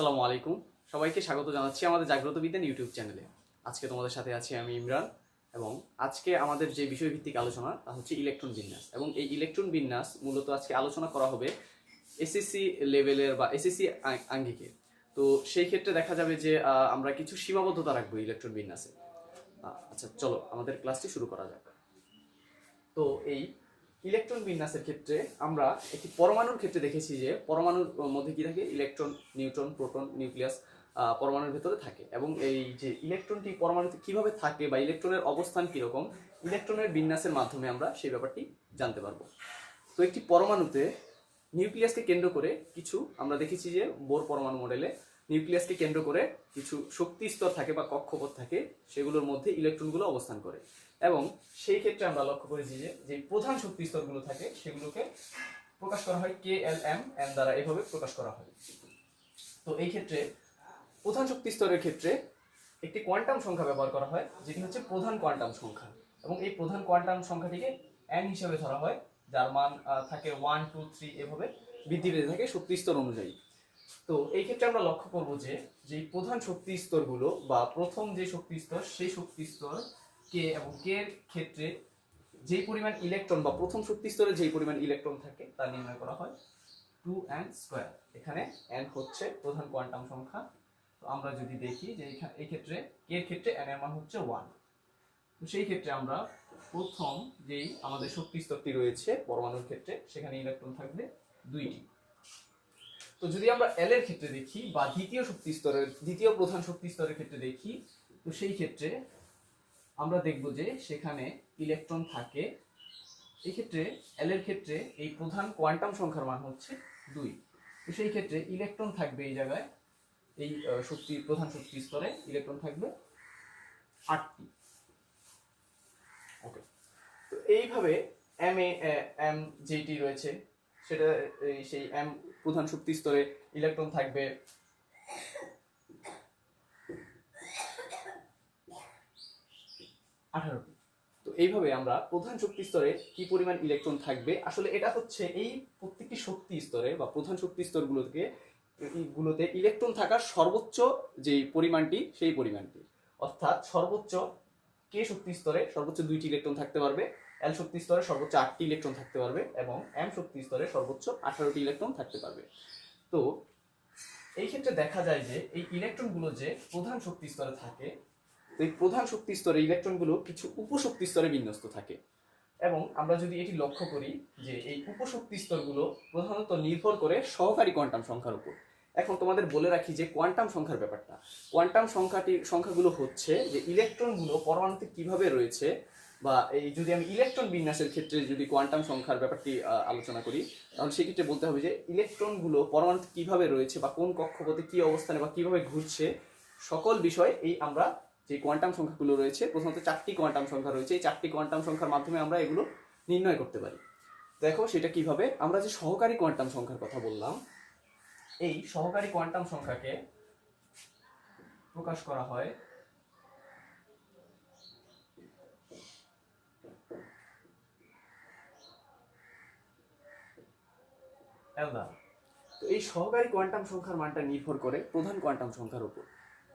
আসসালামু আলাইকুম। সবাইকে স্বাগত জানাচ্ছি আমাদের জাগ্রত বিজ্ঞান ইউটিউব চ্যানেলে। আজকে তোমাদের সাথে আছি আমি ইমরান এবং আজকে আমাদের যে বিষয়ভিত্তিক আলোচনা, তা হচ্ছে ইলেকট্রন বিন্যাস এবং এই ইলেকট্রন বিন্যাস মূলত আজকে আলোচনা করা হবে এসএসসি লেভেলের বা এসএসসি আঙ্গিকে। তো সেই ক্ষেত্রে দেখা যাবে যে আমরা কিছু সীমাবদ্ধতা রাখব ইলেকট্রন বিন্যাসে। আচ্ছা চলো আমাদের ক্লাসটি শুরু করা যাক। তো এই ইলেকট্রন বিন্যাসের ক্ষেত্রে আমরা একটি পরমাণুর ক্ষেত্রে দেখেছি যে পরমাণুর মধ্যে কি থাকে? ইলেকট্রন, নিউট্রন, প্রোটন, নিউক্লিয়াস পরমাণুর ভেতরে থাকে। এবং এই যে ইলেকট্রনটি পরমাণুতে কীভাবে থাকে বা ইলেকট্রনের অবস্থান কীরকম, ইলেকট্রনের বিন্যাসের মাধ্যমে আমরা সেই ব্যাপারটি জানতে পারব। তো একটি পরমাণুতে নিউক্লিয়াসকে কেন্দ্র করে কিছু আমরা দেখেছি যে বোর পরমাণু মডেলে নিউক্লিয়াসকে কেন্দ্র করে কিছু শক্তি স্তর থাকে বা কক্ষপথ থাকে, সেগুলোর মধ্যে ইলেকট্রনগুলো অবস্থান করে। এবং সেই ক্ষেত্রে আমরা লক্ষ্য করেছি যে যে প্রধান শক্তি স্তরগুলো থাকে, সেগুলোকে প্রকাশ করা হয় কে এল এম এম দ্বারা এভাবে প্রকাশ করা হয়। তো এই ক্ষেত্রে প্রধান শক্তি স্তরের ক্ষেত্রে একটি কোয়ান্টাম সংখ্যা ব্যবহার করা হয়, যেটি হচ্ছে প্রধান কোয়ান্টাম সংখ্যা। এবং এই প্রধান কোয়ান্টাম সংখ্যাটিকে এন হিসেবে ধরা হয়, যার মান থাকে ওয়ান টু থ্রি এভাবে বৃদ্ধি পেতে থাকে শক্তি স্তর অনুযায়ী। তো এই ক্ষেত্রে আমরা লক্ষ্য করব যে যে প্রধান শক্তি স্তরগুলো বা প্রথম যে শক্তি স্তর, সেই শক্তি স্তর কে এবং কে এর ক্ষেত্রে যেই পরিমাণ ইলেকট্রন বা প্রথম শক্তি স্তরে যেই পরিমাণ ইলেকট্রন থাকে, তা নির্ণয় করা হয় টু এন স্কোয়ার এখানে এন হচ্ছে প্রধান কোয়ান্টাম সংখ্যা। তো আমরা যদি দেখি যে এই ক্ষেত্রে কে এর ক্ষেত্রে এন এর মান হচ্ছে ওয়ান তো সেই ক্ষেত্রে আমরা প্রথম যেই আমাদের শক্তি স্তরটি রয়েছে পরমাণুর ক্ষেত্রে, সেখানে ইলেকট্রন থাকবে দুইটি। তো যদি আমরা এল এর ক্ষেত্রে দেখি বা দ্বিতীয় শক্তি স্তরের দ্বিতীয় প্রধান শক্তি স্তরের ক্ষেত্রে দেখি, তো সেই ক্ষেত্রে আমরা দেখব যে সেখানে ইলেকট্রন থাকে। এই ক্ষেত্রে এল এর ক্ষেত্রে এই প্রধান কোয়ান্টাম সংখ্যার মান হচ্ছে দুই। তো সেই ক্ষেত্রে ইলেকট্রন থাকবে এই জায়গায়, এই শক্তি, প্রধান শক্তি স্তরে ইলেকট্রন থাকবে আটটি। ওকে তো এইভাবে এম এ এম যেটি রয়েছে, সেটা, এই, সেই এম প্রধান শক্তি স্তরে ইলেকট্রন থাকবে আঠারোটি তো এইভাবে আমরা প্রধান শক্তি স্তরে কি পরিমাণ ইলেকট্রন থাকবে? আসলে এটা হচ্ছে এই প্রত্যেকটি শক্তি স্তরে বা প্রধান শক্তি স্তরগুলোকে গুলোতে ইলেকট্রন থাকার সর্বোচ্চ যে পরিমাণটি, সেই পরিমাণটি। অর্থাৎ সর্বোচ্চ কে শক্তি স্তরে সর্বোচ্চ দুইটি ইলেকট্রন থাকতে পারবে? এল শক্তি স্তরে সর্বোচ্চ আটটি ইলেকট্রন থাকতে পারবে এবং এম শক্তি স্তরে সর্বোচ্চ আঠারোটি ইলেকট্রন থাকতে পারবে। তো এই ক্ষেত্রে দেখা যায় যে এই ইলেকট্রনগুলো যে প্রধান শক্তি স্তরে থাকে তো এই প্রধান শক্তি স্তরে ইলেকট্রনগুলো কিছু উপশক্তি স্তরে বিন্যস্ত থাকে। এবং আমরা যদি এটি লক্ষ্য করি যে এই উপশক্তি স্তরগুলো প্রধানত নির্ভর করে সহকারী কোয়ান্টাম সংখ্যার উপর। এখন তোমাদের বলে রাখি যে কোয়ান্টাম সংখ্যার ব্যাপারটা। কোয়ান্টাম সংখ্যাটি, সংখ্যাগুলো হচ্ছে যে ইলেকট্রনগুলো পরমাণুতে কীভাবে রয়েছে বা এই যদি আমি ইলেকট্রন বিন্যাসের ক্ষেত্রে যদি কোয়ান্টাম সংখ্যার ব্যাপারটি আলোচনা করি, তাহলে সেক্ষেত্রে বলতে হবে যে ইলেকট্রনগুলো পরমাণুতে কীভাবে রয়েছে বা কোন কক্ষপথে কি অবস্থানে বা কীভাবে ঘুরছে, সকল বিষয় এই আমরা যে কোয়ান্টাম সংখ্যাগুলো রয়েছে, প্রথমত চারটি কোয়ান্টাম সংখ্যা রয়েছে। এই চারটি কোয়ান্টাম সংখ্যার মাধ্যমে আমরা এগুলো নির্ণয় করতে পারি। দেখো সেটা কীভাবে? আমরা যে সহকারী কোয়ান্টাম সংখ্যার কথা বললাম, এই সহকারী কোয়ান্টাম সংখ্যাকে প্রকাশ করা হয় তো এই সহকারী কোয়ান্টাম সংখ্যার মানটা নির্ভর করে প্রধান কোয়ান্টাম সংখ্যার উপর।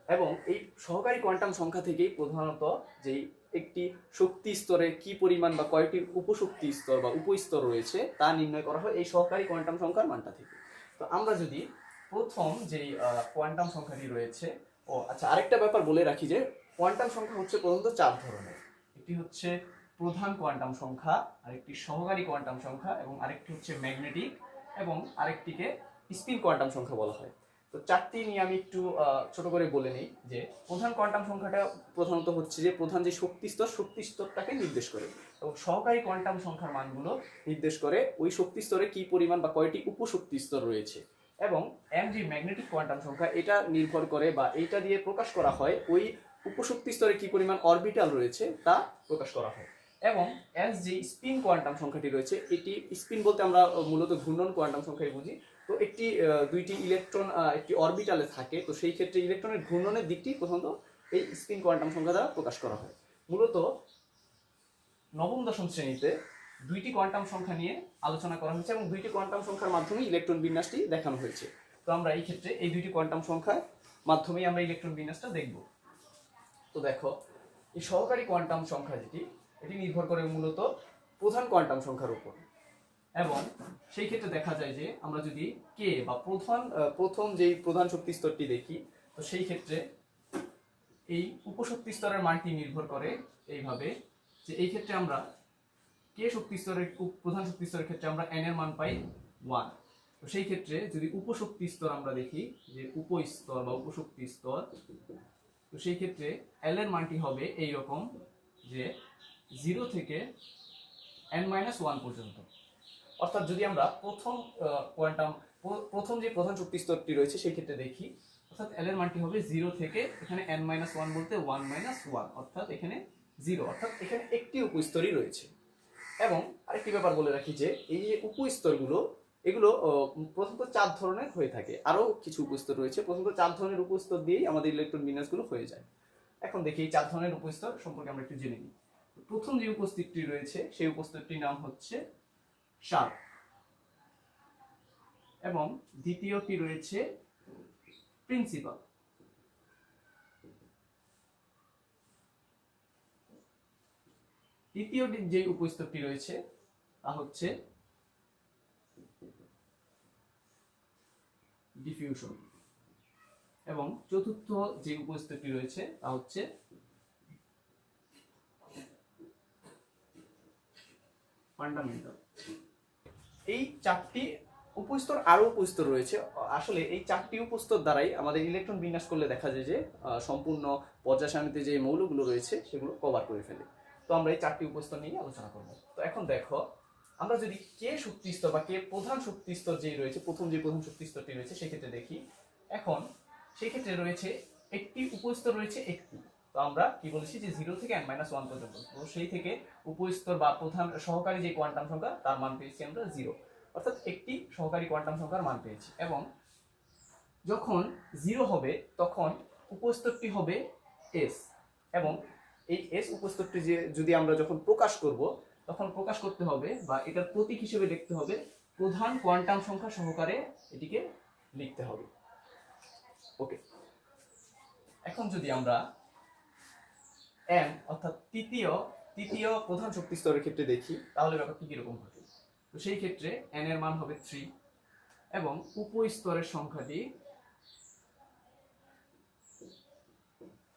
এবং এই সহকারী কোয়ান্টাম সংখ্যা থেকেই প্রধানত যেই একটি শক্তি স্তরে কি পরিমাণ বা কয়টি উপশক্তি স্তর বা উপস্তর রয়েছে, তা নির্ণয় করা হয় এই সহকারী কোয়ান্টাম সংখ্যার মানটা থেকে। তো আমরা যদি প্রথম যেই কোয়ান্টাম সংখ্যাটি রয়েছে, ও আচ্ছা আরেকটা ব্যাপার বলে রাখি যে কোয়ান্টাম সংখ্যা হচ্ছে প্রধানত চার ধরনের। একটি হচ্ছে প্রধান কোয়ান্টাম সংখ্যা, আরেকটি সহকারী কোয়ান্টাম সংখ্যা এবং আরেকটি হচ্ছে ম্যাগনেটিক এবং আরেকটিকে স্পিন কোয়ান্টাম সংখ্যা বলা হয়। তো চারটি নিয়ে আমি একটু ছোট করে বলে নিই যে প্রধান কোয়ান্টাম সংখ্যাটা প্রধানত হচ্ছে যে প্রধান যে শক্তি স্তর, শক্তি স্তরটাকে নির্দেশ করে। এবং সহকারী কোয়ান্টাম সংখ্যার মানগুলো নির্দেশ করে ওই শক্তি স্তরে কি পরিমাণ বা কয়টি উপশক্তি স্তর রয়েছে। এবং এম যে ম্যাগনেটিক কোয়ান্টাম সংখ্যা এটা নির্ভর করে বা এইটা দিয়ে প্রকাশ করা হয় ওই উপশক্তি স্তরে কি পরিমাণ অরবিটাল রয়েছে তা প্রকাশ করা হয়। এবং এস যে স্পিন কোয়ান্টাম সংখ্যাটি রয়েছে, এটি স্পিন বলতে আমরা মূলত ঘূর্ণন কোয়ান্টাম সংখ্যাই বুঝি। তো একটি দুইটি ইলেকট্রন একটি অরবিটালে থাকে, তো সেই ক্ষেত্রে ইলেকট্রনের ঘূর্ণনের দিকটি প্রথমত এই স্পিন কোয়ান্টাম সংখ্যা দ্বারা প্রকাশ করা হয়। মূলত নবম দশম শ্রেণীতে দুইটি কোয়ান্টাম সংখ্যা নিয়ে আলোচনা করা হয়েছে এবং দুইটি কোয়ান্টাম সংখ্যার মাধ্যমে ইলেকট্রন বিন্যাসটি দেখানো হয়েছে। তো আমরা এই ক্ষেত্রে এই দুইটি কোয়ান্টাম সংখ্যার মাধ্যমেই আমরা ইলেকট্রন বিন্যাসটা দেখব। তো দেখো, এই সহকারী কোয়ান্টাম সংখ্যা যেটি, এটি নির্ভর করে মূলত প্রধান কোয়ান্টাম সংখ্যার উপর। এবং সেই ক্ষেত্রে দেখা যায় যে আমরা যদি কে বা প্রধান প্রথম যেই প্রধান শক্তি স্তরটি দেখি, তো সেই ক্ষেত্রে এই উপশক্তি স্তরের মানটি নির্ভর করে এইভাবে যে এই ক্ষেত্রে আমরা কে শক্তি স্তরের প্রধান শক্তি স্তরের ক্ষেত্রে আমরা এন এর মান পাই ওয়ান তো সেই ক্ষেত্রে যদি উপশক্তি স্তর আমরা দেখি যে উপস্তর বা উপশক্তি স্তর, তো সেই ক্ষেত্রে এল এর মানটি হবে এই রকম যে জিরো থেকে এন মাইনাস ওয়ান পর্যন্ত। অর্থাৎ যদি আমরা প্রথম কোয়ান্টাম প্রথম যে প্রধান শক্তি স্তরটি রয়েছে সেই ক্ষেত্রে দেখি, অর্থাৎ এল এর মানটি হবে জিরো থেকে এখানে এন মাইনাস ওয়ান বলতে ওয়ান মাইনাস ওয়ান অর্থাৎ এখানে জিরো অর্থাৎ এখানে একটি উপস্তরই রয়েছে। এবং আরেকটি ব্যাপার বলে রাখি যে, এই যে উপস্তরগুলো, এগুলো প্রথমত চার ধরনের হয়ে থাকে। আরও কিছু উপস্তর রয়েছে প্রথমত চার ধরনের উপস্তর দিয়েই আমাদের ইলেকট্রন বিন্যাসগুলো হয়ে যায়। এখন দেখি এই চার ধরনের উপস্তর সম্পর্কে আমরা একটু জেনে নিই। প্রথম যে উপস্থিতটি রয়েছে, সেই উপস্তরটির নাম হচ্ছে শার্প এবং দ্বিতীয়টি রয়েছে প্রিন্সিপাল তৃতীয় যে উপস্তরটি রয়েছে, তা হচ্ছে ডিফিউশন এবং চতুর্থ যে উপস্তরটি রয়েছে, তা হচ্ছে ফান্ডামেন্টাল এই চারটি উপস্তর আরও উপস্তর রয়েছে। আসলে এই চারটি উপস্তর দ্বারাই আমাদের ইলেকট্রন বিন্যাস করলে দেখা যায় যে সম্পূর্ণ পর্যায় যে মৌলগুলো রয়েছে, সেগুলো কভার করে ফেলে। তো আমরা এই চারটি উপস্তর নিয়ে আলোচনা করব। তো এখন দেখো, আমরা যদি কে শক্তিস্তর বা কে প্রধান শক্তি স্তর যেই রয়েছে, প্রথম যে প্রধান শক্তিস্তরটি রয়েছে, সেক্ষেত্রে দেখি। এখন, সেক্ষেত্রে রয়েছে একটি উপস্তর রয়েছে একটি। তো আমরা কি বলেছি যে জিরো থেকে এন মাইনাস ওয়ান পর্যন্ত। তো সেই থেকে উপস্তর বা প্রধান সহকারী যে কোয়ান্টাম সংখ্যা, তার মান পেয়েছি আমরা জিরো অর্থাৎ একটি সহকারী কোয়ান্টাম সংখ্যার মান পেয়েছি। এবং যখন জিরো হবে, তখন উপস্তরটি হবে এস এবং এই এস উপস্তরটি যে যদি আমরা যখন প্রকাশ করব, তখন প্রকাশ করতে হবে বা এটার প্রতীক হিসেবে লিখতে হবে, প্রধান কোয়ান্টাম সংখ্যা সহকারে এটিকে লিখতে হবে। ওকে এখন যদি আমরা এন অর্থাৎ তৃতীয় তৃতীয় প্রধান শক্তি স্তরের ক্ষেত্রে দেখি, তাহলে ব্যাপারটি কীরকম হবে? তো সেই ক্ষেত্রে এন এর মান হবে থ্রি এবং উপস্তরের সংখ্যাটি,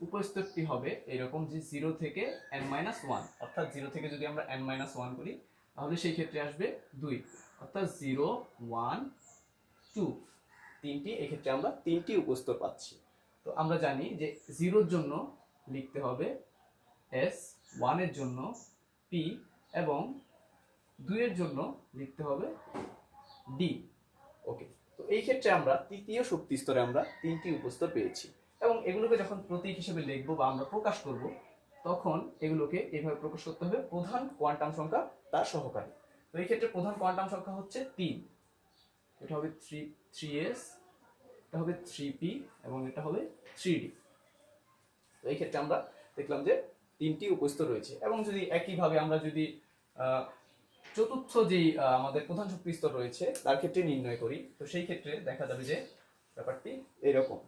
উপস্তরটি হবে এরকম যে জিরো থেকে এন মাইনাস ওয়ান অর্থাৎ জিরো থেকে যদি আমরা এন মাইনাস ওয়ান করি, তাহলে সেই ক্ষেত্রে আসবে দুই। অর্থাৎ জিরো ওয়ান টু তিনটি, এক্ষেত্রে আমরা তিনটি উপস্তর পাচ্ছি। তো আমরা জানি যে জিরোর জন্য লিখতে হবে এস ওয়ানের জন্য পি এবং দুইয়ের জন্য লিখতে হবে ডি ওকে তো এই ক্ষেত্রে আমরা তৃতীয় শক্তি স্তরে আমরা তিনটি উপস্তর পেয়েছি এবং এগুলোকে যখন প্রতীক হিসেবে লিখব বা আমরা প্রকাশ করব, তখন এগুলোকে এইভাবে প্রকাশ করতে হবে প্রধান কোয়ান্টাম সংখ্যা তার সহকারী। তো এই ক্ষেত্রে প্রধান কোয়ান্টাম সংখ্যা হচ্ছে তিন। এটা হবে থ্রি থ্রি এস এটা হবে থ্রি পি এবং এটা হবে থ্রি ডি তো এই ক্ষেত্রে আমরা দেখলাম যে তিনটি উপস্থিত রয়েছে। এবং যদি একইভাবে আমরা যদি চতুর্থ যেই আমাদের প্রধান শক্তি স্তর রয়েছে, তার ক্ষেত্রে নির্ণয় করি। তো সেই ক্ষেত্রে দেখা যাবে যে ব্যাপারটি এরকম।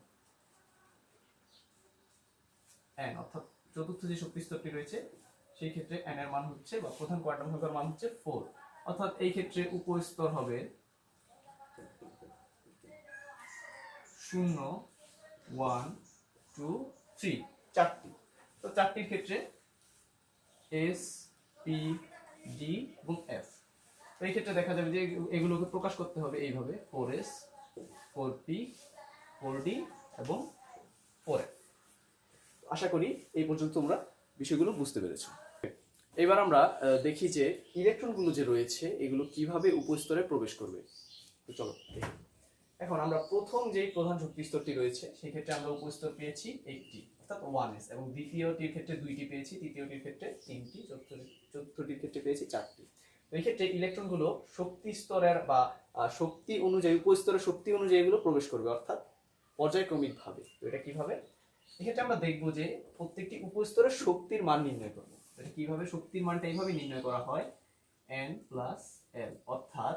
n অর্থাৎ চতুর্থ যে শক্তি স্তরটি রয়েছে, সেই ক্ষেত্রে n এর মান হচ্ছে বা প্রধান কোয়ান্টাম সংখ্যার মান হচ্ছে ফোর অর্থাৎ এই ক্ষেত্রে উপস্তর হবে শূন্য ওয়ান টু থ্রি চারটি। তো চারটির ক্ষেত্রে এস পি ডি এবং এফ তো এই ক্ষেত্রে দেখা যাবে যে এগু- এগুলোকে প্রকাশ করতে হবে এইভাবে four S four P four D এবং ফোর এফ আশা করি এই পর্যন্ত তোমরা বিষয়গুলো বুঝতে পেরেছ। এবার আমরা দেখি যে ইলেকট্রনগুলো যে রয়েছে, এগুলো কীভাবে উপস্তরে প্রবেশ করবে। তো চলো। এখন আমরা প্রথম যেই প্রধান শক্তি স্তরটি রয়েছে, সেই ক্ষেত্রে আমরা উপস্তর পেয়েছি একটি। অর্থাৎ ওয়ান এস এবং দ্বিতীয়টির ক্ষেত্রে দুইটি পেয়েছি, তৃতীয়টির ক্ষেত্রে তিনটি, চতুর্থ চতুর্থটির ক্ষেত্রে পেয়েছি চারটি। তো এই ক্ষেত্রে ইলেকট্রনগুলো শক্তি স্তরের বা শক্তি অনুযায়ী, উপস্তরের শক্তি অনুযায়ী এগুলো প্রবেশ করবে, অর্থাৎ পর্যায়ক্রমিক ভাবে তো এটা কীভাবে? এক্ষেত্রে আমরা দেখব যে প্রত্যেকটি উপস্তরের শক্তির মান নির্ণয় করব। এটা কীভাবে শক্তির মানটা এইভাবে নির্ণয় করা হয়? এন প্লাস এল অর্থাৎ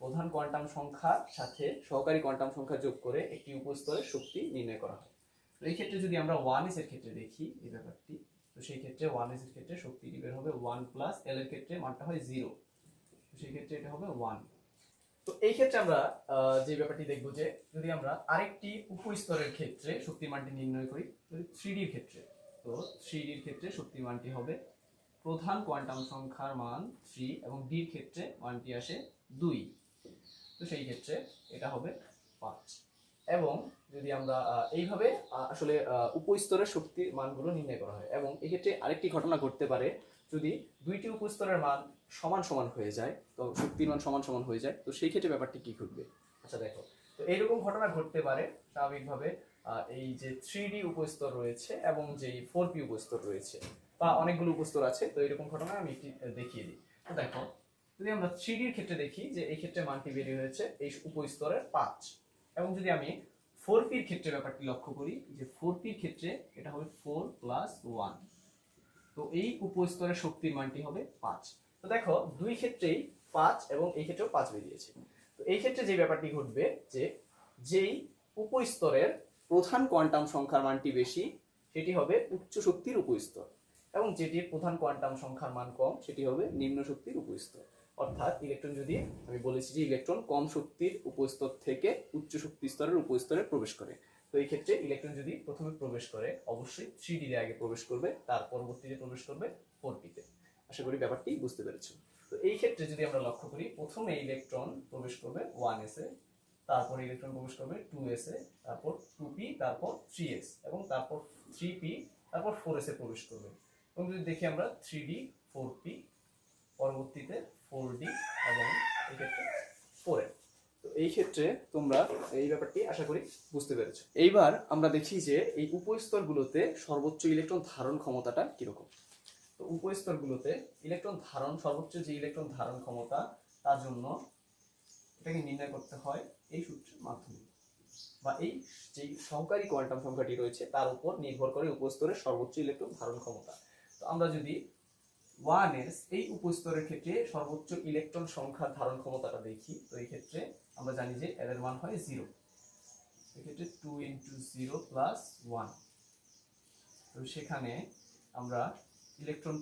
প্রধান কোয়ান্টাম সংখ্যার সাথে সহকারী কোয়ান্টাম সংখ্যা যোগ করে একটি উপস্তরের শক্তি নির্ণয় করা হয়। তো এই ক্ষেত্রে যদি আমরা ওয়ান এস এর ক্ষেত্রে দেখি এই ব্যাপারটি, তো সেই ক্ষেত্রে ওয়ানের ক্ষেত্রে শক্তিটি বের হবে? ওয়ান প্লাস এল এর ক্ষেত্রে মানটা হয় জিরো সেই ক্ষেত্রে এটা হবে ওয়ান তো এই ক্ষেত্রে আমরা যে ব্যাপারটি দেখব যে যদি আমরা আরেকটি উপস্তরের ক্ষেত্রে শক্তির মানটি নির্ণয় করি থ্রি ডির ক্ষেত্রে, তো থ্রি ডির ক্ষেত্রে শক্তির মানটি হবে প্রধান কোয়ান্টাম সংখ্যার মান থ্রি এবং ডির ক্ষেত্রে মানটি আসে দুই। তো সেই ক্ষেত্রে এটা হবে পাঁচ। এবং যদি আমরা এইভাবে আসলে উপস্তরের শক্তির মানগুলো নির্ণয় করা হয় এবং এক্ষেত্রে আরেকটি ঘটনা ঘটতে পারে, যদি দুইটি উপস্তরের মান সমান সমান হয়ে যায়, তো শক্তির মান সমান সমান হয়ে যায়, তো সেই ক্ষেত্রে ব্যাপারটি কি ঘটবে? আচ্ছা দেখো, তো এইরকম ঘটনা ঘটতে পারে স্বাভাবিকভাবে এই যে থ্রি ডি উপস্তর রয়েছে এবং যে ফোর পি উপস্তর রয়েছে বা অনেকগুলো উপস্তর আছে, তো এরকম ঘটনা আমি একটি দেখিয়ে দিই। তো দেখো, যদি আমরা থ্রি ডির ক্ষেত্রে দেখি যে এই ক্ষেত্রে মানটি বেরিয়ে হয়েছে এই উপস্তরের পাঁচ। এবং যদি আমি ফোর পির ক্ষেত্রে ব্যাপারটি লক্ষ্য করি, যে ফোর পির ক্ষেত্রে এটা হবে ফোর প্লাস ওয়ান তো এই উপস্তরের শক্তির মানটি হবে পাঁচ। তো দেখো, দুই ক্ষেত্রেই পাঁচ এবং এই ক্ষেত্রেও পাঁচ বেরিয়েছে। তো এই ক্ষেত্রে যে ব্যাপারটি ঘটবে, যে যেই উপস্তরের প্রধান কোয়ান্টাম সংখ্যার মানটি বেশি, সেটি হবে উচ্চ শক্তির উপস্তর। এবং যেটির প্রধান কোয়ান্টাম সংখ্যার মান কম, সেটি হবে নিম্ন শক্তির উপস্তর। অর্থাৎ ইলেকট্রন যদি আমি বলেছি যে ইলেকট্রন কম শক্তির উপস্তর থেকে উচ্চ শক্তি স্তরের উপস্তরে প্রবেশ করে, তো এই ক্ষেত্রে ইলেকট্রন যদি প্রথমে প্রবেশ করে, অবশ্যই থ্রি ডি আগে প্রবেশ করবে, তার পরবর্তীতে প্রবেশ করবে ফোর পিতে আশা করি ব্যাপারটি বুঝতে পেরেছ তো এই ক্ষেত্রে যদি আমরা লক্ষ্য করি, প্রথমে ইলেকট্রন প্রবেশ করবে ওয়ান এস এ, তারপর ইলেকট্রন প্রবেশ করবে টু এস এ, তারপর টু পি তারপর থ্রি এস এবং তারপর থ্রি পি তারপর ফোর এস এ প্রবেশ করবে। এবং যদি দেখি আমরা থ্রি ডি ফোর পি পরবর্তীতে ফোর ডি এবং এই ক্ষেত্রে ফোর এ তো এই ক্ষেত্রে তোমরা এই ব্যাপারটি আশা করি বুঝতে পেরেছ। এইবার আমরা দেখি যে এই উপস্তরগুলোতে সর্বোচ্চ ইলেকট্রন ধারণ ক্ষমতাটা কীরকম। তো উপস্তরগুলোতে ইলেকট্রন ধারণ, সর্বোচ্চ যে ইলেকট্রন ধারণ ক্ষমতা, তার জন্য এটাকে নির্ণয় করতে হয় এই সূত্রের মাধ্যমে। বা এই যে সহকারী কোয়ান্টাম সংখ্যাটি রয়েছে, তার উপর নির্ভর করে উপস্তরের সর্বোচ্চ ইলেকট্রন ধারণ ক্ষমতা। তো আমরা যদি ওয়ান এস, এই উপস্তরের ক্ষেত্রে সর্বোচ্চ ইলেকট্রন সংখ্যার ধারণ ক্ষমতাটা দেখি। তো এই ক্ষেত্রে আমরা জানি যে এর মান হয় জিরো। এক্ষেত্রে two into zero plus one. তো সেখানে আমরা ইলেকট্রন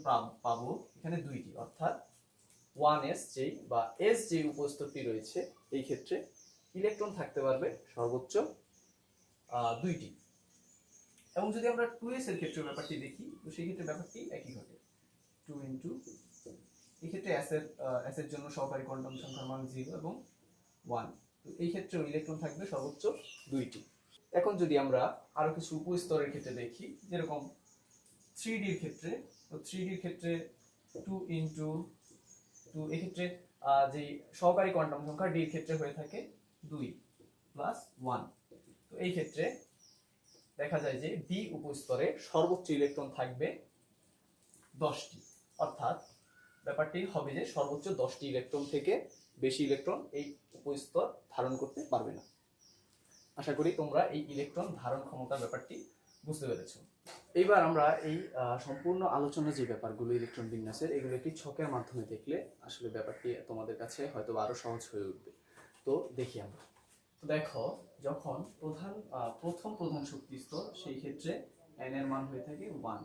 পাবো এখানে দুইটি, অর্থাৎ ওয়ান এস যেই বা এস যে উপস্তরটি রয়েছে, এই ক্ষেত্রে ইলেকট্রন থাকতে পারবে সর্বোচ্চ দুইটি। এবং যদি আমরা টু এর ক্ষেত্রে ব্যাপারটি দেখি, তো সেই ক্ষেত্রে ব্যাপারটি একই ঘটে। টু ইন্টু ক্ষেত্রে এর এস এর জন্য সহকারী কোয়ান্টাম সংখ্যার মান জিরো এবং ওয়ান তো এই ক্ষেত্রেও ইলেকট্রন থাকবে সর্বোচ্চ দুইটি। এখন যদি আমরা আরও কিছু উপস্তরের ক্ষেত্রে দেখি, যেরকম থ্রি ডির ক্ষেত্রে, তো থ্রি ডির ক্ষেত্রে টু ইন্টু টু এক্ষেত্রে যে সহকারী কোয়ান্টাম সংখ্যা ডির ক্ষেত্রে হয়ে থাকে দুই প্লাস ওয়ান তো এই ক্ষেত্রে দেখা যায় যে ডি উপস্তরে সর্বোচ্চ ইলেকট্রন থাকবে দশটি। অর্থাৎ ব্যাপারটি হবে যে সর্বোচ্চ দশটি ইলেকট্রন থেকে বেশি ইলেকট্রন এই উপস্তর ধারণ করতে পারবে না। আশা করি তোমরা এই ইলেকট্রন ধারণ ক্ষমতার ব্যাপারটি বুঝতে পেরেছ। এইবার আমরা এই সম্পূর্ণ আলোচনা যে ব্যাপারগুলো ইলেকট্রন বিন্যাসের এগুলো একটি ছকের মাধ্যমে দেখলে আসলে ব্যাপারটি তোমাদের কাছে হয়তো আরও সহজ হয়ে উঠবে। তো দেখি আমরা। তো দেখো, যখন প্রধান প্রথম প্রধান শক্তি স্তর সেই ক্ষেত্রে এন এর মান হয়ে থাকে ওয়ান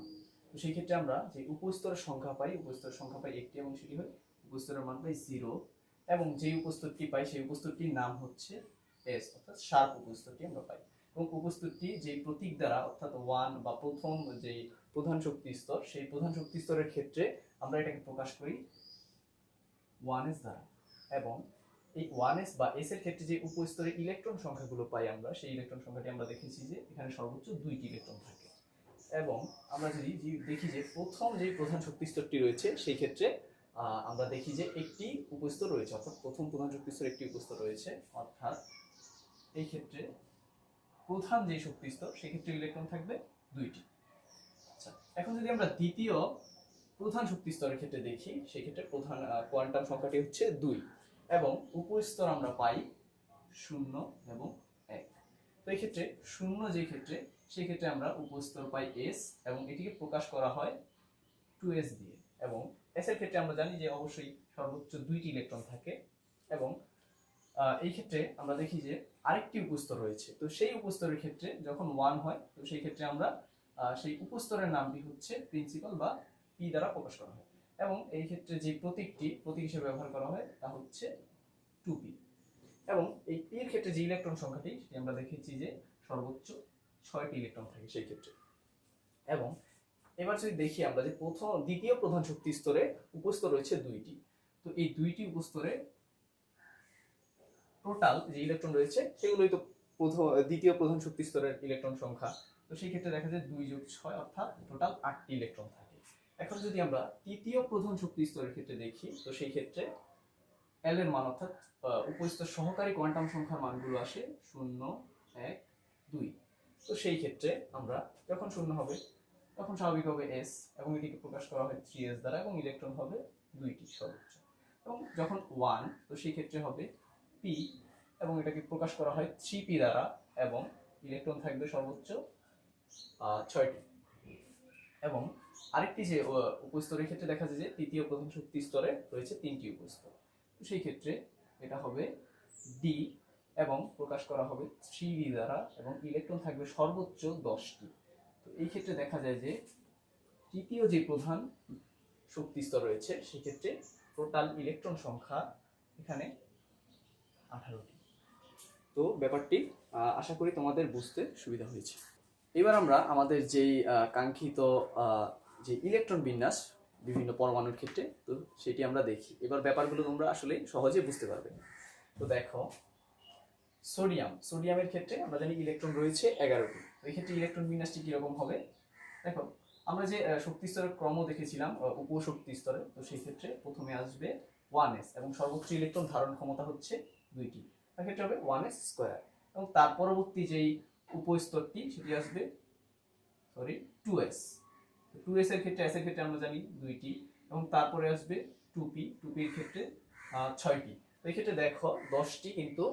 তো সেই ক্ষেত্রে আমরা যে উপস্তরের সংখ্যা পাই, উপস্তরের সংখ্যা পাই একটি এবং সেটি হয় উপস্তরের মান পাই জিরো এবং যেই উপস্তরটি পাই সেই উপস্তরটির নাম হচ্ছে এস অর্থাৎ শার্প উপস্তরটি আমরা পাই। এবং উপস্তরটি যে প্রতীক দ্বারা, অর্থাৎ ওয়ান বা প্রথম যে প্রধান শক্তি স্তর, সেই প্রধান শক্তি স্তরের ক্ষেত্রে আমরা এটাকে প্রকাশ করি ওয়ান এস দ্বারা। এবং এই ওয়ান এস বা এস এর ক্ষেত্রে যে উপস্তরে ইলেকট্রন সংখ্যাগুলো পাই আমরা, সেই ইলেকট্রন সংখ্যাটি আমরা দেখেছি যে এখানে সর্বোচ্চ দুইটি ইলেকট্রন থাকে। এবং আমরা যদি দেখি যে প্রথম যে প্রধান শক্তি স্তরটি রয়েছে, সেই ক্ষেত্রে আমরা দেখি যে একটি উপস্তর রয়েছে, অর্থাৎ প্রথম প্রধান শক্তি স্তর একটি উপস্তর রয়েছে, অর্থাৎ এই ক্ষেত্রে প্রধান যে শক্তি স্তর সেক্ষেত্রে ইলেকট্রন থাকবে দুইটি। আচ্ছা এখন যদি আমরা দ্বিতীয় প্রধান শক্তি স্তরের ক্ষেত্রে দেখি সেক্ষেত্রে প্রধান কোয়ান্টাম সংখ্যাটি হচ্ছে দুই এবং উপস্তর আমরা পাই শূন্য এবং এক। তো এই ক্ষেত্রে শূন্য যে ক্ষেত্রে সেই ক্ষেত্রে আমরা উপস্তর পাই এস এবং এটিকে প্রকাশ করা হয় টু এস দিয়ে। এবং এস এর ক্ষেত্রে আমরা জানি যে অবশ্যই সর্বোচ্চ দুইটি ইলেকট্রন থাকে এবং এই ক্ষেত্রে আমরা দেখি যে আরেকটি উপস্তর রয়েছে। তো সেই উপস্তরের ক্ষেত্রে যখন ওয়ান হয়, তো সেই ক্ষেত্রে আমরা সেই উপস্তরের নামটি হচ্ছে প্রিন্সিপাল বা পি দ্বারা প্রকাশ করা হয়। এবং এই ক্ষেত্রে যে প্রতীকটি, প্রতীক হিসেবে ব্যবহার করা হয়, তা হচ্ছে টু পি এবং এই এর ক্ষেত্রে যে ইলেকট্রন সংখ্যাটি, সেটি আমরা দেখেছি যে সর্বোচ্চ ছয়টি ইলেকট্রন থাকে সেই ক্ষেত্রে। এবং এবার যদি দেখি আমরা যে প্রথম, দ্বিতীয় প্রধান শক্তি স্তরে উপস্তর রয়েছে দুইটি। তো এই দুইটি উপস্তরে টোটাল যে ইলেকট্রন রয়েছে, সেগুলোই তো প্রথম, দ্বিতীয় প্রধান শক্তি স্তরের ইলেকট্রন সংখ্যা। তো সেই ক্ষেত্রে দেখা যায় দুই যোগ ছয় অর্থাৎ টোটাল আটটি ইলেকট্রন থাকে। এখন যদি আমরা তৃতীয় প্রধান শক্তি স্তরের ক্ষেত্রে দেখি, তো সেই ক্ষেত্রে এল এর মান অর্থাৎ উপস্তর সহকারী কোয়ান্টাম সংখ্যার মানগুলো আসে শূন্য, এক, দুই। তো সেই ক্ষেত্রে আমরা যখন শূন্য হবে, তখন স্বাভাবিক হবে এস এবং এটিকে প্রকাশ করা হয় থ্রি এস দ্বারা এবং ইলেকট্রন হবে দুইটি সর্বোচ্চ। এবং যখন ওয়ান তো সেই ক্ষেত্রে হবে পি এবং এটাকে প্রকাশ করা হয় থ্রি পি দ্বারা এবং ইলেকট্রন থাকবে সর্বোচ্চ ছয়টি। এবং আরেকটি যে উপস্তরের ক্ষেত্রে দেখা যায় যে তৃতীয় প্রথম শক্তি স্তরে রয়েছে তিনটি উপস্তর। তো সেই ক্ষেত্রে এটা হবে ডি এবং প্রকাশ করা হবে থ্রি দ্বারা এবং ইলেকট্রন থাকবে সর্বোচ্চ দশটি। তো এই ক্ষেত্রে দেখা যায় যে তৃতীয় যে প্রধান শক্তি স্তর রয়েছে, সেক্ষেত্রে টোটাল ইলেকট্রন সংখ্যা এখানে আঠারোটি। তো ব্যাপারটি আশা করি তোমাদের বুঝতে সুবিধা হয়েছে। এবার আমরা আমাদের যেই কাঙ্ক্ষিত যে ইলেকট্রন বিন্যাস বিভিন্ন পরমাণুর ক্ষেত্রে, তো সেটি আমরা দেখি। এবার ব্যাপারগুলো তোমরা আসলে সহজে বুঝতে পারবে। তো দেখো সোডিয়াম, সোডিয়ামের ক্ষেত্রে আমরা জানি ইলেকট্রন রয়েছে এগারোটি। তো ক্ষেত্রে ইলেকট্রন বিন্যাসটি কীরকম হবে? দেখো, আমরা যে শক্তি স্তরের ক্রম দেখেছিলাম উপশক্তি স্তরে, তো সেই ক্ষেত্রে প্রথমে আসবে ওয়ান এস এবং সর্বোচ্চ ইলেকট্রন ধারণ ক্ষমতা হচ্ছে দুইটি। তার ক্ষেত্রে হবে ওয়ান এস স্কোয়ার এবং তার পরবর্তী যেই উপস্তরটি, সেটি আসবে, sorry, two S. Two S এর ক্ষেত্রে, এস এর ক্ষেত্রে আমরা জানি দুইটি এবং তারপরে আসবে টু পি। টু পির ক্ষেত্রে ছয়টি। তো এই ক্ষেত্রে দেখো, দশটি কিন্তু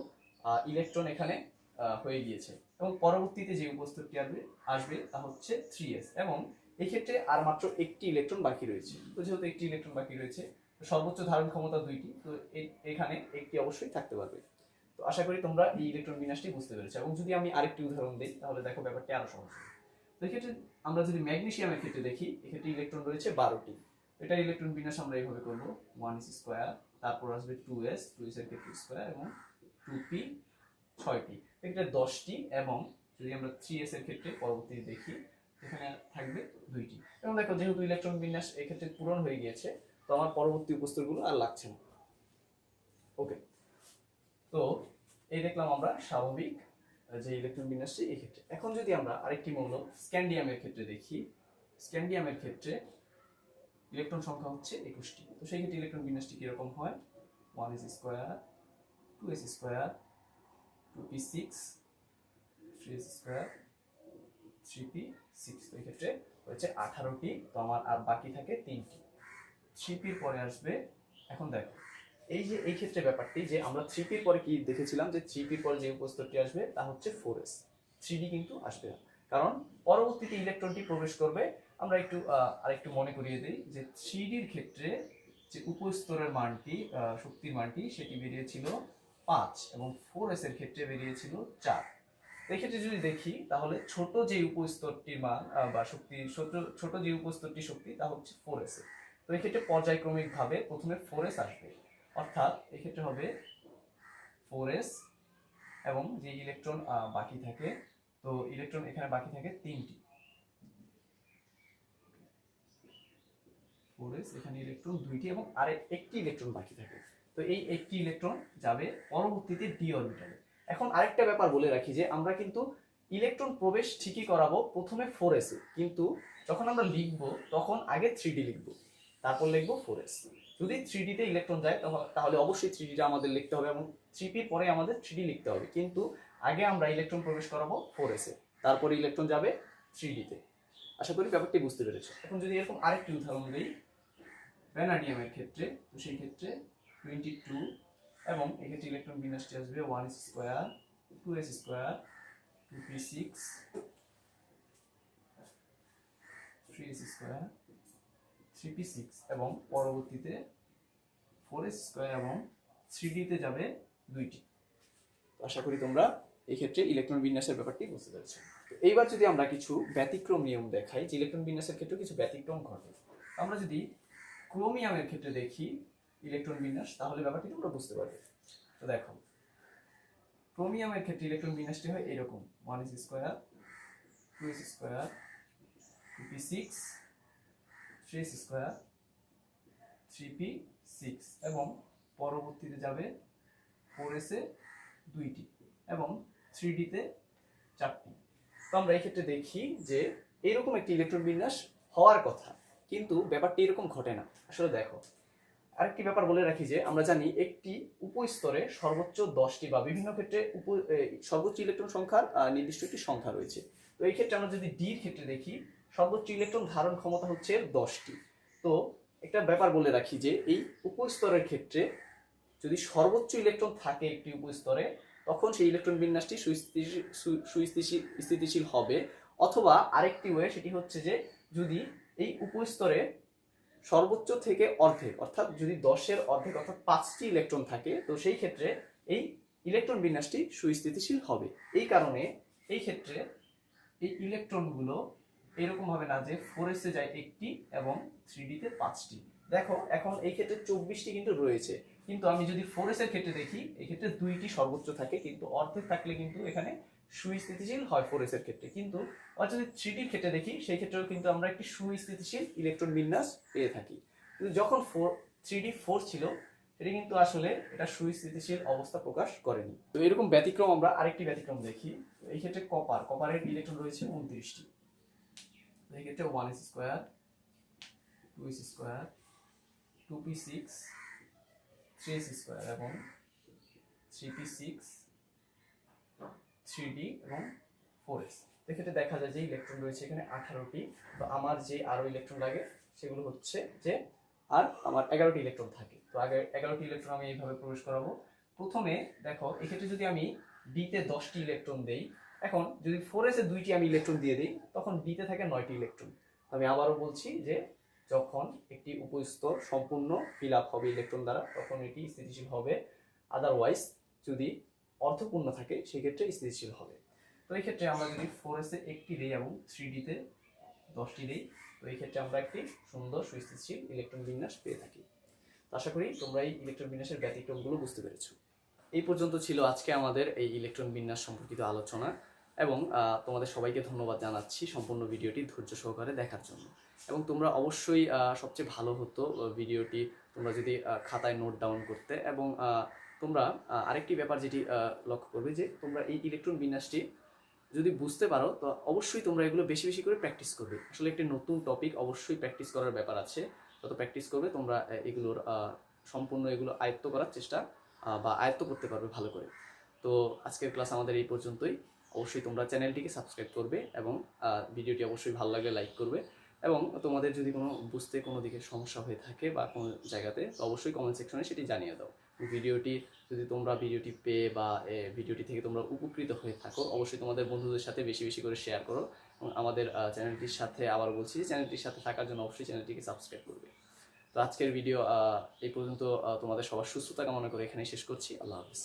ইলেকট্রন এখানে হয়ে গিয়েছে। এবং পরবর্তীতে যে উপস্তরটি আসবে আসবে, তা হচ্ছে থ্রি এস এবং এই ক্ষেত্রে আর মাত্র একটি ইলেকট্রন বাকি রয়েছে। তো যেহেতু একটি ইলেকট্রন বাকি রয়েছে সর্বোচ্চ ধারণ ক্ষমতা দুইটি। তো এখানে একটি অবশ্যই থাকতে পারবে। তো আশা করি তোমরা এই ইলেকট্রন বিন্যাসটি বুঝতে পেরেছ। এবং যদি আমি আরেকটি উদাহরণ দিই, তাহলে দেখো ব্যাপারটি আরও সহজ। তো এক্ষেত্রে আমরা যদি ম্যাগনেসিয়ামের ক্ষেত্রে দেখি, এক্ষেত্রে ইলেকট্রন রয়েছে বারোটি। এটা ইলেকট্রন বিন্যাস আমরা এইভাবে করব। ওয়ান এস স্কোয়ার তারপর আসবে two S two S square এবং টু পি ছয়টি। এক্ষেত্রে দশটি এবং যদি আমরা থ্রি এস এর ক্ষেত্রে পরবর্তীতে দেখি, এখানে থাকবে দুইটি। এবং দেখো, যেহেতু ইলেকট্রন বিন্যাস এক্ষেত্রে পূরণ হয়ে গিয়েছে, তো আমার পরবর্তী উপস্তরগুলো আর লাগছে না। ওকে তো এই দেখলাম আমরা স্বাভাবিক যে ইলেকট্রন বিন্যাসটি এই ক্ষেত্রে। এখন যদি আমরা আরেকটি মৌল স্ক্যান্ডিয়ামের ক্ষেত্রে দেখি, স্ক্যান্ডিয়ামের ক্ষেত্রে ইলেকট্রন সংখ্যা হচ্ছে একুশটি। তো সেই ক্ষেত্রে ইলেকট্রন বিন্যাসটি কীরকম হয়? One S square two S square two P six three S square three P six তো এই ক্ষেত্রে হচ্ছে আঠারোটি, তো আমার আর বাকি থাকে তিনটি। থ্রি পির আসবে, এখন দেখো। এই যে, এই ক্ষেত্রে ব্যাপারটি যে, আমরা থ্রি পির কি দেখেছিলাম যে থ্রি পির যে উপস্তরটি আসবে, তা হচ্ছে ফোর এস থ্রি ডি কিন্তু আসবে না। কারণ পরবর্তীতে ইলেকট্রনটি প্রবেশ করবে। আমরা একটু আরেকটু মনে করিয়ে দিই যে থ্রি ডির ক্ষেত্রে যে উপস্তরের মানটি শক্তির মানটি, সেটি বেরিয়েছিল পাঁচ এবং ফোর এস এর ক্ষেত্রে বেরিয়েছিল চার। এক্ষেত্রে যদি দেখি, তাহলে ছোট যে উপস্তরটির মান বা শক্তি, ছোট ছোট যে উপস্তরটি শক্তি, তা হচ্ছে ফোর এস তো এক্ষেত্রে পর্যায়ক্রমিক ভাবে প্রথমে ফোর এস আসবে। অর্থাৎ এক্ষেত্রে হবে ফোর এস এবং যে ইলেকট্রন বাকি থাকে, তো ইলেকট্রন এখানে বাকি থাকে তিনটি। ফোর এস এখানে ইলেকট্রন দুইটি এবং আরেক একটি ইলেকট্রন বাকি থাকে। তো এই একটি ইলেকট্রন যাবে পরবর্তীতে ডি অরবিটালে এখন আরেকটা ব্যাপার বলে রাখি যে আমরা কিন্তু ইলেকট্রন প্রবেশ ঠিকই করাবো প্রথমে ফোর এসে কিন্তু যখন আমরা লিখব, তখন আগে থ্রি ডি লিখব। তারপর লিখব ফোর এস যদি থ্রি ডিতে ইলেকট্রন যায় তাহলে অবশ্যই থ্রি ডিটা আমাদের লিখতে হবে এবং থ্রি পির পরে আমাদের থ্রি ডি লিখতে হবে। কিন্তু আগে আমরা ইলেকট্রন প্রবেশ করাবো ফোর এসে তারপরে ইলেকট্রন যাবে থ্রি ডিতে আশা করি ব্যাপারটি বুঝতে পেরেছ। এখন যদি এরকম আরেকটি উদাহরণ দিই, ভ্যানাডিয়ামের ক্ষেত্রে, তো সেই ক্ষেত্রে টোয়েন্টি টু এবং এক্ষেত্রে ইলেকট্রন বিন্যাসটি আসবে one S square two S square two P six three S square three P six এবং পরবর্তীতে ফোর এস স্কোয়ার এবং থ্রি ডিতে যাবে দুইটি। আশা করি তোমরা এই ক্ষেত্রে ইলেকট্রন বিন্যাসের ব্যাপারটি বুঝতে পেরেছ। এইবার যদি আমরা কিছু ব্যতিক্রম নিয়ম দেখাই, যে ইলেকট্রন বিন্যাসের ক্ষেত্রে কিছু ব্যতিক্রম ঘটে, আমরা যদি ক্রোমিয়ামের ক্ষেত্রে দেখি ইলেকট্রন বিন্যাস, তাহলে ব্যাপারটি তোমরা বুঝতে পারবে। তো দেখো ক্রোমিয়ামের ক্ষেত্রে ইলেকট্রন বিন্যাসটি হয় এরকম। One S square two S square P six three S square three P six এবং পরবর্তীতে যাবে ফোর এসে দুইটি এবং থ্রি ডিতে চারটি তো আমরা এই ক্ষেত্রে দেখি যে এরকম একটি ইলেকট্রন বিন্যাস হওয়ার কথা, কিন্তু ব্যাপারটি এরকম ঘটে না। আসলে দেখো আরেকটি ব্যাপার বলে রাখি যে আমরা জানি একটি উপস্তরে সর্বোচ্চ দশটি বা বিভিন্ন ক্ষেত্রে উপ সর্বোচ্চ ইলেকট্রন সংখ্যার নির্দিষ্ট একটি সংখ্যা রয়েছে। তো এই ক্ষেত্রে আমরা যদি ডির ক্ষেত্রে দেখি, সর্বোচ্চ ইলেকট্রন ধারণ ক্ষমতা হচ্ছে দশটি। তো একটা ব্যাপার বলে রাখি যে এই উপস্তরের ক্ষেত্রে যদি সর্বোচ্চ ইলেকট্রন থাকে একটি উপস্তরে, তখন সেই ইলেকট্রন বিন্যাসটি সুস্থিতিশীল স্থিতিশীল হবে। অথবা আরেকটি ওয়ে সেটি হচ্ছে যে যদি এই উপস্তরে সর্বোচ্চ থেকে অর্ধেক, অর্থাৎ যদি দশের অর্ধেক, অর্থাৎ পাঁচটি ইলেকট্রন থাকে, তো সেই ক্ষেত্রে এই ইলেকট্রন বিন্যাসটি সুস্থিতিশীল হবে। এই কারণে এই ক্ষেত্রে এই ইলেকট্রনগুলো এরকম হবে না যে ফোর এসে যায় একটি এবং থ্রি ডিতে পাঁচটি। দেখো, এখন এই ক্ষেত্রে চব্বিশটি কিন্তু রয়েছে। কিন্তু আমি যদি ফোর এর ক্ষেত্রে দেখি এই ক্ষেত্রে দুইটি সর্বোচ্চ থাকে, কিন্তু অর্ধেক থাকলে কিন্তু এখানে সুস্থিতিশীল হয় ফোর এর ক্ষেত্রে। কিন্তু যদি থ্রি ডির ক্ষেত্রে দেখি, সেই ক্ষেত্রেও কিন্তু আমরা একটি সুস্থিতিশীল ইলেকট্রন বিন্যাস পেয়ে থাকি। কিন্তু যখন ফোর থ্রি ডি ফোর ছিল, সেটা কিন্তু আসলে এটা সুস্থিতিশীল অবস্থা প্রকাশ করেনি। তো এরকম ব্যতিক্রম আমরা আরেকটি ব্যতিক্রম দেখি। এই ক্ষেত্রে কপার কপারের ইলেকট্রন রয়েছে উনত্রিশটি। এই ক্ষেত্রে one S square two S square two P six three S square এবং three P six three D এবং ফোর এস এক্ষেত্রে দেখা যায় যে ইলেকট্রন রয়েছে এখানে আঠারোটি। তো আমার যে আরও ইলেকট্রন লাগে, সেগুলো হচ্ছে যে আর আমার এগারোটি ইলেকট্রন থাকে। তো আগে এগারোটি ইলেকট্রন আমি এইভাবে প্রবেশ করাবো। প্রথমে দেখো, এক্ষেত্রে যদি আমি ডিতে দশটি ইলেকট্রন দেই, এখন যদি ফোর এসে দুইটি আমি ইলেকট্রন দিয়ে দিই, তখন ডিতে থাকে নয়টি ইলেকট্রন। আমি আবারও বলছি যে যখন একটি উপস্তর সম্পূর্ণ ফিল আপ হবে ইলেকট্রন দ্বারা, তখন এটি স্থিতিশীল হবে। আদারওয়াইজ যদি অর্ধপূর্ণ থাকে, সেক্ষেত্রে স্থিতিশীল হবে। তো এই ক্ষেত্রে আমরা যদি ফোর এসে একটি দিই এবং থ্রি ডিতে দশটি দিই তো এই ক্ষেত্রে আমরা একটি সুন্দর সুস্থিতিশীল ইলেকট্রন বিন্যাস পেয়ে থাকি। আশা করি তোমরা এই ইলেকট্রন বিন্যাসের ব্যতিক্রমগুলো বুঝতে পেরেছ। এই পর্যন্ত ছিল আজকে আমাদের এই ইলেকট্রন বিন্যাস সম্পর্কিত আলোচনা এবং তোমাদের সবাইকে ধন্যবাদ জানাচ্ছি সম্পূর্ণ ভিডিওটি ধৈর্য সহকারে দেখার জন্য। এবং তোমরা অবশ্যই সবচেয়ে ভালো হতো ভিডিওটি তোমরা যদি খাতায় নোট ডাউন করতে এবং তোমরা আরেকটি ব্যাপার যেটি লক্ষ্য করবে যে তোমরা এই ইলেকট্রন বিন্যাসটি যদি বুঝতে পারো, তো অবশ্যই তোমরা এগুলো বেশি বেশি করে প্র্যাকটিস করবে। আসলে একটি নতুন টপিক অবশ্যই প্র্যাকটিস করার ব্যাপার আছে। যত প্র্যাকটিস করবে, তোমরা এগুলোর সম্পূর্ণ এগুলো আয়ত্ত করার চেষ্টা বা আয়ত্ত করতে পারবে ভালো করে। তো আজকের ক্লাস আমাদের এই পর্যন্তই। অবশ্যই তোমরা চ্যানেলটিকে সাবস্ক্রাইব করবে এবং ভিডিওটি অবশ্যই ভালো লাগলে লাইক করবে। এবং তোমাদের যদি কোনো বুঝতে কোনো দিকে সমস্যা হয়ে থাকে বা কোনো জায়গাতে, তো অবশ্যই কমেন্ট সেকশনে সেটি জানিয়ে দাও। ভিডিওটি যদি তোমরা ভিডিওটি পেয়ে বা ভিডিওটি থেকে তোমরা উপকৃত হয়ে থাকো, অবশ্যই তোমাদের বন্ধুদের সাথে বেশি বেশি করে শেয়ার করো এবং আমাদের চ্যানেলটির সাথে আবার বলছি, চ্যানেলটির সাথে থাকার জন্য অবশ্যই চ্যানেলটিকে সাবস্ক্রাইব করবে। তো আজকের ভিডিও এই পর্যন্ত তোমাদের সবার সুস্থতা কামনা করে এখানেই শেষ করছি। আল্লাহ হাফিজ।